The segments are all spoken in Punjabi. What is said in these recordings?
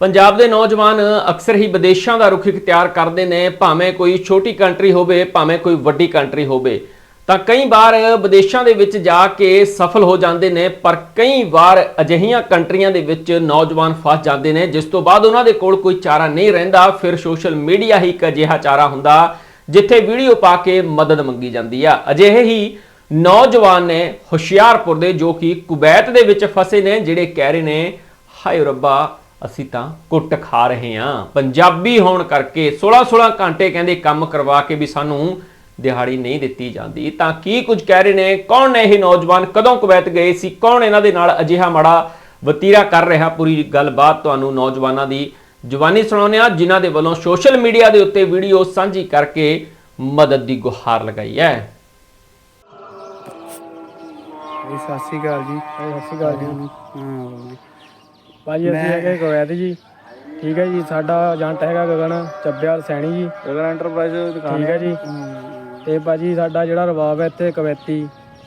ਪੰਜਾਬ ਦੇ ਨੌਜਵਾਨ ਅਕਸਰ ਹੀ ਵਿਦੇਸ਼ਾਂ ਦਾ ਰੁਖ ਇਖਤਿਆਰ ਕਰਦੇ ਨੇ, ਭਾਵੇਂ ਕੋਈ ਛੋਟੀ ਕੰਟਰੀ ਹੋਵੇ, ਭਾਵੇਂ ਕੋਈ ਵੱਡੀ ਕੰਟਰੀ ਹੋਵੇ। ਤਾਂ ਕਈ ਵਾਰ ਵਿਦੇਸ਼ਾਂ ਦੇ ਵਿੱਚ ਜਾ ਕੇ ਸਫਲ ਹੋ ਜਾਂਦੇ ਨੇ, ਪਰ ਕਈ ਵਾਰ ਅਜਿਹੀਆਂ ਕੰਟਰੀਆਂ ਦੇ ਵਿੱਚ ਨੌਜਵਾਨ ਫਸ ਜਾਂਦੇ ਨੇ, ਜਿਸ ਤੋਂ ਬਾਅਦ ਉਹਨਾਂ ਦੇ ਕੋਲ ਕੋਈ ਚਾਰਾ ਨਹੀਂ ਰਹਿੰਦਾ, ਫਿਰ ਸੋਸ਼ਲ ਮੀਡੀਆ ਹੀ ਇੱਕ ਅਜਿਹਾ ਚਾਰਾ ਹੁੰਦਾ, ਜਿੱਥੇ ਵੀਡੀਓ ਪਾ ਕੇ ਮਦਦ ਮੰਗੀ ਜਾਂਦੀ ਆ। ਅਜਿਹੇ ਹੀ ਨੌਜਵਾਨ ਨੇ ਹੁਸ਼ਿਆਰਪੁਰ ਦੇ ਜੋ ਕਿ ਕੁਵੈਤ ਦੇ ਵਿੱਚ ਫਸੇ ਨੇ, ਜਿਹੜੇ ਕਹਿ ਰਹੇ ਨੇ, ਹਾਏ ਰੱਬਾ ਅਸੀਂ ਤਾਂ ਕੁੱਟ ਖਾ ਰਹੇ ਹਾਂ। ਪੰਜਾਬੀ ਹੋਣ ਕਰਕੇ 16-16 ਘੰਟੇ ਕਹਿੰਦੇ ਕੰਮ ਕਰਵਾ ਕੇ ਵੀ ਸਾਨੂੰ ਦਿਹਾੜੀ ਨਹੀਂ ਦਿੱਤੀ ਜਾਂਦੀ। ਤਾਂ ਕੀ ਕੁਝ ਕਹਿ ਰਹੇ ਨੇ? ਕੌਣ ਨੇ ਇਹ ਨੌਜਵਾਨ? ਕਦੋਂ ਕੁਵੈਤ ਗਏ ਸੀ? ਕੌਣ ਇਹਨਾਂ ਦੇ ਨਾਲ ਅਜਿਹਾ ਮਾੜਾ ਵਤੀਰਾ ਕਰ ਰਿਹਾ? ਪੂਰੀ ਗੱਲਬਾਤ ਤੁਹਾਨੂੰ ਨੌਜਵਾਨਾਂ ਦੀ ਜਵਾਨੀ ਸੁਣਾਉਂਦੇ ਆ ਜਿਨ੍ਹਾਂ ਦੇ ਵੱਲੋਂ ਸੋਸ਼ਲ ਮੀਡੀਆ ਦੇ ਉੱਤੇ ਵੀਡੀਓ ਸਾਂਝੀ ਕਰਕੇ ਮਦਦ ਦੀ ਗੁਹਾਰ ਲਗਾਈ ਹੈ। ਸਤਿ ਸ਼੍ਰੀ ਅਕਾਲ ਜੀ। ਸਤਿ ਸ਼੍ਰੀ ਅਕਾਲ ਜੀ। ਹਾਂ ਭਾਜੀ ਅਸੀਂ ਹੈਗੇ ਕੁਵੈਤ ਜੀ। ਠੀਕ ਹੈ ਜੀ ਸਾਡਾ ਏਜੰਟ ਹੈਗਾ ਗਗਨ ਚੱਬਿਆਲ ਸੈਣੀ ਜੀ। ਗਗਨ ਐਂਟਰਪ੍ਰਾਈਜ਼ ਦੁਕਾਨ ਠੀਕ ਹੈ ਜੀ। ਤੇ ਭਾਜੀ ਸਾਡਾ ਜਿਹੜਾ ਰਵਾਬ ਹੈ ਇੱਥੇ ਕੁਵੈਤੀ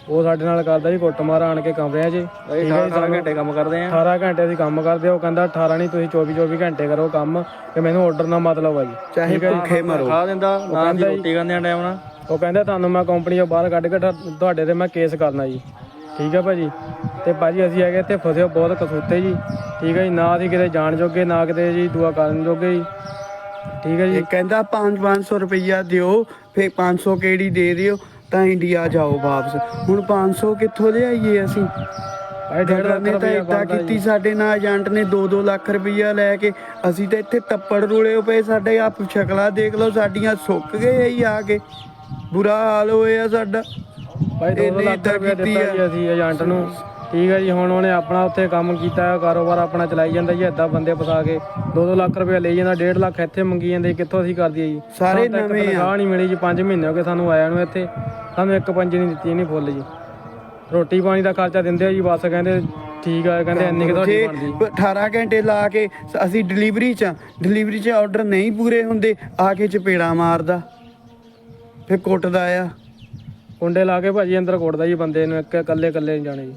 ਉਹ ਸਾਡੇ ਨਾਲ ਕਰਦਾ ਜੀ ਕੁੱਟਮਾਰ ਆਣ ਕੇ ਕਮਰਿਆਂ 'ਚ। ਠੀਕ ਹੈ 18 ਜੀ, ਸਾਨੂੰ ਘੰਟੇ ਕੰਮ ਕਰਦੇ ਆ। 18 ਘੰਟੇ ਅਸੀਂ ਕੰਮ ਕਰਦੇ ਹਾਂ। ਉਹ ਕਹਿੰਦਾ 18 ਨਹੀਂ ਤੁਸੀਂ 24 24 ਘੰਟੇ ਕਰੋ ਕੰਮ ਤੇ ਮੈਨੂੰ ਆਰਡਰ ਨਾਲ ਮਤਲਬ ਆ ਜੀ। ਚਾਹੇ ਠੀਕ ਹੈ ਜੀ। ਭੁੱਖੇ ਮਰੋ। ਖਾ ਦਿੰਦਾ ਨਾ ਜੀ- ਰੋਟੀ ਖਾਂਦੇ ਆ ਟਾਈਮ ਨਾਲ। ਉਹ ਕਹਿੰਦਾ ਤੁਹਾਨੂੰ ਮੈਂ ਕੰਪਨੀ ਚੋਂ ਬਾਹਰ ਕੱਢ ਕੇ ਤੁਹਾ- ਤੁਹਾਡੇ ਤੇ ਮੈਂ ਕੇਸ ਕਰਨਾ ਜੀ। ਠੀਕ ਹੈ ਭਾਜੀ। ਤੇ ਭਾਜੀ ਅਸੀਂ ਹੈਗੇ ਇੱਥੇ ਫਸੇ ਬਹੁਤ ਕਸੂਤੇ ਜੀ। ਠੀਕ ਹੈ ਜੀ ਨਾ ਅਸੀਂ ਕਿਤੇ ਜਾਣ ਜੋਗੇ ਨਾ ਕਿਤੇ ਜੀ ਦੁਆ ਕਰਨ ਜੋਗੇ ਜੀ। ਠੀਕ ਹੈ ਜੀ। ਇਹ ਕਹਿੰਦਾ 5-500 ਰੁਪਈਆ ਦਿਓ ਫੇ 500 ਕਿਹੜੀ ਦੇ ਦਿਓ ਤਾਂ ਇੰਡੀਆ ਜਾਓ ਵਾਪਸ। ਹੁਣ 500 ਕਿੱਥੋਂ ਲਿਆਈਏ ਅਸੀਂ? ਭਾਈ ਡੇਢ ਲੱਖ ਨੇ ਤਾਂ ਰੁਪਇਆ ਇਦਾਂ ਬਣਦਾ ਕੀਤੀ ਜੀ ਸਾਡੇ ਨਾਲ ਏਜੰਟ ਨੇ 2-2 ਲੱਖ ਰੁਪਈਆ ਲੈ ਕੇ ਅਸੀਂ ਤਾਂ ਇੱਥੇ ਤੱਪੜ ਰੁਲੇ ਪਏ ਸਾਡੇ ਆਪ ਸ਼ਕਲਾਂ ਦੇਖ ਲਓ ਸਾਡੀਆਂ ਸੁੱਕ ਗਏ ਹੀ ਆ ਕੇ। ਬੁਰਾ ਹਾਲ ਹੋਇਆ ਸਾਡਾ। ਭਾਈ 2 ਇਹਨੇ ਲੱਖ ਏਦਾਂ ਰੁਪਇਆ ਕੀਤੀ ਦਿੱਤਾ ਆ। ਜੀ ਅਸੀਂ ਏਜੰਟ ਨੂੰ। ਠੀਕ ਹੈ ਜੀ ਹੁਣ ਉਹਨੇ ਆਪਣਾ ਉੱਥੇ ਕੰਮ ਕੀਤਾ ਹੈ ਕਾਰੋਬਾਰ ਆਪਣਾ ਚਲਾਈ ਜਾਂਦਾ ਜੀ ਏਦਾਂ ਬੰਦੇ ਫਸਾ ਕੇ 2-2 ਲੱਖ ਰੁਪਇਆ ਲਈ ਜਾਂਦਾ 1.5 ਲੱਖ ਇੱਥੇ ਮੰਗੀ ਜਾਂਦੇ ਕਿੱਥੋਂ ਅਸੀਂ ਕਰ ਦਈਏ ਜੀ? ਸਾਰੇ ਨਵੇਂ ਆ। ਨਹੀਂ ਮਿਲੀ ਜੀ 5 ਮਹੀਨੇ ਹੋ ਗਏ ਸਾਨੂੰ ਆਇਆ ਨੂੰ ਇੱਥੇ ਸਾਨੂੰ ਇੱਕ ਪੰਜੀ ਨਹੀਂ ਦਿੱਤੀ ਨਹੀਂ ਫੁੱਲ ਜੀ। ਰੋਟੀ ਪਾਣੀ ਦਾ ਖਰਚਾ ਦਿੰਦੇ ਆ ਜੀ ਬਸ ਕਹਿੰਦੇ ਠੀਕ ਆ ਕਹਿੰਦੇ ਇੰਨੀ ਕਿ ਤੁਹਾਡੀ ਬਣਦੀ। 18 ਘੰਟੇ ਲਾ ਕੇ ਅਸੀਂ ਡਿਲੀਵਰੀ ਚ ਡਿਲੀਵਰੀ ਚ ਆਰਡਰ ਨਹੀਂ ਪੂਰੇ ਹੁੰਦੇ ਆ ਕੇ ਚਪੇੜਾ ਮਾਰਦਾ ਫਿਰ ਕੁੱਟਦਾ ਆ। ਕੁੰਡੇ ਲਾ ਕੇ ਭਾਜੀ ਅੰਦਰ ਕੁੱਟਦਾ ਜੀ ਬੰਦੇ ਨੂੰ ਇੱਕ ਇਕੱਲੇ ਇਕੱਲੇ ਜਾਣੇ ਜੀ।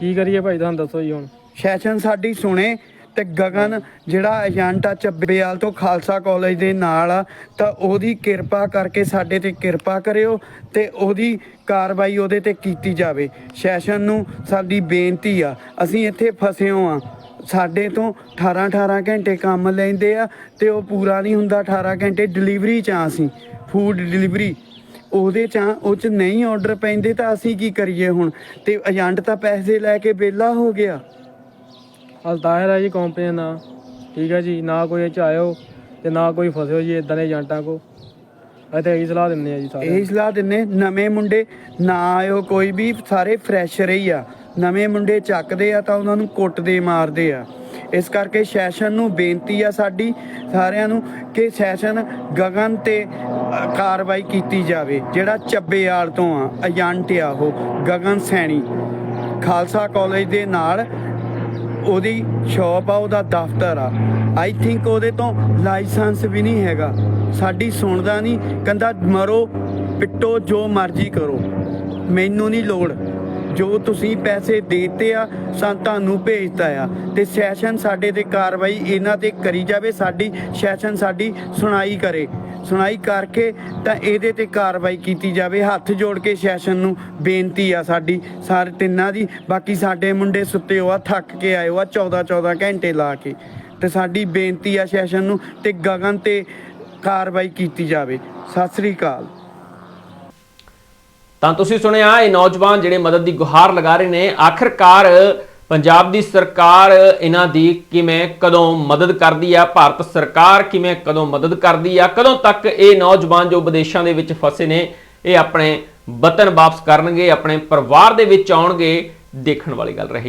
ਕੀ ਕਰੀਏ ਭਾਈ, ਤੁਹਾਨੂੰ ਦੱਸੋ ਜੀ ਹੁਣ। ਸੈਸ਼ਨ ਸਾਡੀ ਸੁਣੇ ਤੇ ਗਗਨ ਜਿਹੜਾ ਏਜੰਟ ਆ ਚੱਬੇਵਾਲ ਤੋਂ ਖਾਲਸਾ ਕਾਲਜ ਦੇ ਨਾਲ ਆ, ਤਾਂ ਉਹਦੀ ਕਿਰਪਾ ਕਰਕੇ ਸਾਡੇ ਤੇ ਕਿਰਪਾ ਕਰਿਓ ਤੇ ਉਹਦੀ ਕਾਰਵਾਈ ਉਹਦੇ ਤੇ ਕੀਤੀ ਜਾਵੇ। ਸੈਸ਼ਨ ਨੂੰ ਸਾਡੀ ਬੇਨਤੀ ਆ, ਅਸੀਂ ਇੱਥੇ ਫਸੇ ਹੋ ਆ। ਸਾਡੇ ਤੋਂ 18 18 ਘੰਟੇ ਕੰਮ ਲੈਂਦੇ ਆ ਤੇ ਉਹ ਪੂਰਾ ਨਹੀਂ ਹੁੰਦਾ 18 ਘੰਟੇ ਡਿਲੀਵਰੀ ਚ ਆ ਅਸੀਂ। Food delivery. ਉਹਦੇ ਚ ਆ, ਉਹ ਚ ਨਹੀਂ ਆਰਡਰ ਪੈਂਦੇ ਤਾਂ ਅਸੀਂ ਕੀ ਕਰੀਏ ਹੁਣ? ਤੇ ਏਜੰਟ ਤਾਂ ਪੈਸੇ ਲੈ ਕੇ ਵਿਹਲਾ ਹੋ ਗਿਆ। ਅਲਤਾਹਿਰ ਹੈ ਜੀ ਕੰਪਨੀ ਨਾ ਠੀਕ ਹੈ ਜੀ ਨਾ ਕੋਈ ਇਹ ਚ ਆਇਓ ਤੇ ਨਾ ਕੋਈ ਫਸਿਓ ਜੀ ਇਦਾਂ ਦੇ ਏਜੰਟਾਂ ਕੋ ਅਸੀਂ ਤਾਂ ਇਹੀ ਸਲਾਹ ਦਿੰਦੇ ਆ ਜੀ ਸਾਰੇ ਇਹ ਸਲਾਹ ਦਿੰਨੇ ਨਵੇਂ ਮੁੰਡੇ ਨਾ ਆਇਓ ਕੋਈ ਵੀ ਸਾਰੇ ਫਰੈਸ਼ਰ ਹੀ ਆ। ਨਵੇਂ ਮੁੰਡੇ ਚੱਕਦੇ ਆ ਤਾਂ ਉਹਨਾਂ ਨੂੰ ਕੁੱਟਦੇ ਮਾਰਦੇ ਆ। ਇਸ ਕਰਕੇ ਸੈਸ਼ਨ ਨੂੰ ਬੇਨਤੀ ਆ ਸਾਡੀ ਸਾਰਿਆਂ ਨੂੰ ਕਿ ਸੈਸ਼ਨ ਗਗਨ ਤੇ ਕਾਰਵਾਈ ਕੀਤੀ ਜਾਵੇ। ਜਿਹੜਾ ਚੱਬੇਵਾਲ ਤੋਂ ਆ, ਏਜੰਟ ਆ ਉਹ, ਗਗਨ ਸੈਣੀ। ਖਾਲਸਾ ਕਾਲਜ ਦੇ ਨਾਲ ਉਹਦੀ ਸ਼ਾਪ ਆ, ਉਹਦਾ ਦਫ਼ਤਰ ਆ। ਆਈ ਥਿੰਕ ਉਹਦੇ ਤੋਂ ਲਾਇਸੈਂਸ ਵੀ ਨਹੀਂ ਹੈਗਾ। ਸਾਡੀ ਸੁਣਦਾ ਨਹੀਂ, ਕਹਿੰਦਾ ਮਰੋ, ਪਿੱਟੋ ਜੋ ਮਰਜ਼ੀ ਕਰੋ। ਮੈਨੂੰ ਨਹੀਂ ਲੋੜ। ਜੋ ਤੁਸੀਂ ਪੈਸੇ ਦੇਤੇ ਆ ਸਾਂ ਤੁਹਾਨੂੰ ਭੇਜਤਾ ਆ। ਤੇ ਸੈਸ਼ਨ ਸਾਡੇ ਤੇ ਕਾਰਵਾਈ ਇਹਨਾਂ ਤੇ ਕਰੀ ਜਾਵੇ, ਸਾਡੀ ਸੈਸ਼ਨ ਸਾਡੀ ਸੁਣਾਈ ਕਰੇ। ਸੁਣਾਈ ਕਰਕੇ ਤਾਂ ਇਹਦੇ ਤੇ ਕਾਰਵਾਈ ਕੀਤੀ ਜਾਵੇ। ਹੱਥ ਜੋੜ ਕੇ ਸੈਸ਼ਨ ਨੂੰ ਬੇਨਤੀ ਆ ਸਾਡੀ, ਸਾਰੇ ਤਿੰਨਾਂ ਦੀ। ਬਾਕੀ ਸਾਡੇ ਮੁੰਡੇ ਸੁੱਤੇ ਹੋ ਆ, ਥੱਕ ਕੇ ਆਏ ਹੋ ਆ 14 14 ਘੰਟੇ ਲਾ ਕੇ। ਤੇ ਸਾਡੀ ਬੇਨਤੀ ਆ ਸੈਸ਼ਨ ਨੂੰ ਤੇ ਗਗਨ ਤੇ ਕਾਰਵਾਈ ਕੀਤੀ ਜਾਵੇ। ਸਤਿ ਸ੍ਰੀ ਅਕਾਲ। ਤਾਂ ਤੁਸੀਂ ਸੁਣਿਆ, ਇਹ ਨੌਜਵਾਨ ਜਿਹੜੇ ਮਦਦ ਦੀ ਗੁਹਾਰ ਲਗਾ ਰਹੇ ਨੇ, ਆਖਰਕਾਰ ਪੰਜਾਬ ਦੀ ਸਰਕਾਰ ਇਹਨਾਂ ਦੀ ਕਿਵੇਂ ਕਦੋਂ ਮਦਦ ਕਰਦੀ ਆ, ਭਾਰਤ ਸਰਕਾਰ ਕਿਵੇਂ ਕਦੋਂ ਮਦਦ ਕਰਦੀ ਆ, ਕਦੋਂ ਤੱਕ ਇਹ ਨੌਜਵਾਨ ਜੋ ਵਿਦੇਸ਼ਾਂ ਦੇ ਵਿੱਚ ਫਸੇ ਨੇ, ਇਹ ਆਪਣੇ ਵਤਨ ਵਾਪਸ ਕਰਨਗੇ, ਆਪਣੇ ਪਰਿਵਾਰ ਦੇ ਵਿੱਚ ਆਉਣਗੇ, ਦੇਖਣ ਵਾਲੀ ਗੱਲ ਰਹੇਗੀ।